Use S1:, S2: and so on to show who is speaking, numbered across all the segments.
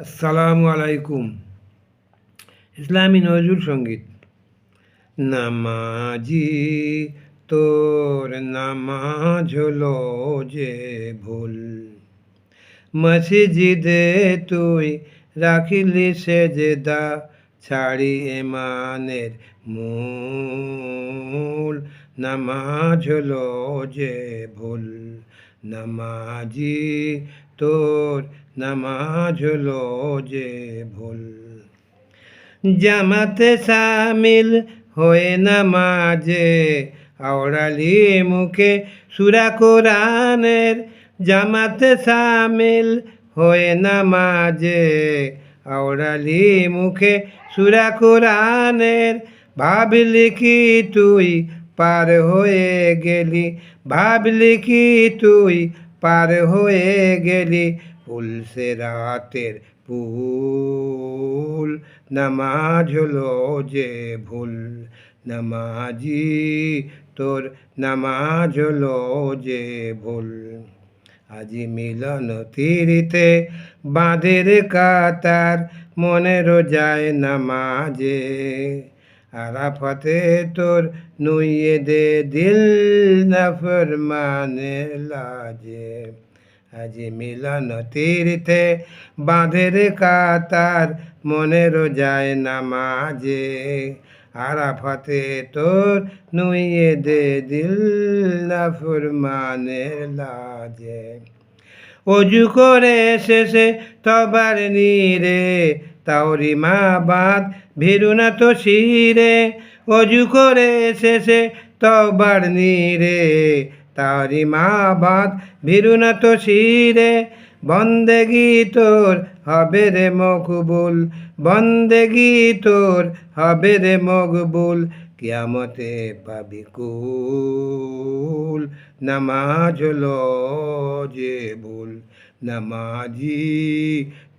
S1: আসসালামু আলাইকুম। ইসলামী নজরুল সংগীত। নামাজি, তোর নামাজ হলো যে ভুল। মসজিদে তুই রাখিলি সেজদা, ছাড়ি এমানের মূল। নামাজ হলো যে ভুল। নামাজি, তোর নামাজ হলো যে ভুল। জামাতে সামিল হয়ে নামাজে আওড়ালি মুখে সুরা কোরআনের। জামাতে সামিল হয়ে নামাজে আওড়ালি মুখে সুরা কোরআনের। ভাবলি কি তুই পার হয়ে গেলি ভাবলি কি তুই পার হয়ে গেলি পুলসে রাতের পুল নামাজ হলো যে ভুল। নামাজি, তোর নামাজ হলো যে ভুল। আজি মিলন তীরিতে বাঁধের কাতার মনের যায় নামাজে। আরাফাতে তোর নুইয়ে দে দিল নফর মানে লাজে। আজি মিলন তীর্থে বাঁধের কাতার মনের যায় নামাজে। আরাফাতে তোর নুইয়ে দে দিল নফর মানে লাজে। অজু করে শেষে তবার নীরে তাওরি মা বাদ ভীরু না তো শিরে। অজু করে শেষে তবার নীরে তারি মা বাদ, ভীরু না তো শিরে। বন্দেগি তোর হবে রে মকবুল বন্দেগি তোর হবে রে মকবুল। কিয়ামতে পাবি কুল, নামাজ হলো যে নামাজি,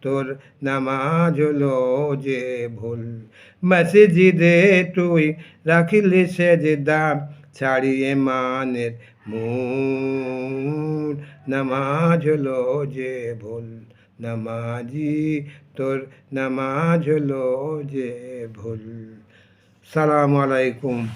S1: তোর নামাজ হলো যে ভুল মসজিদে তুই রাখিলি সে যে দাম ছাড়িয়ে মানের মূল নামাজ হলো যে ভুল নামাজি তোর নামাজ হলো যে ভুল। সালাম আলাইকুম।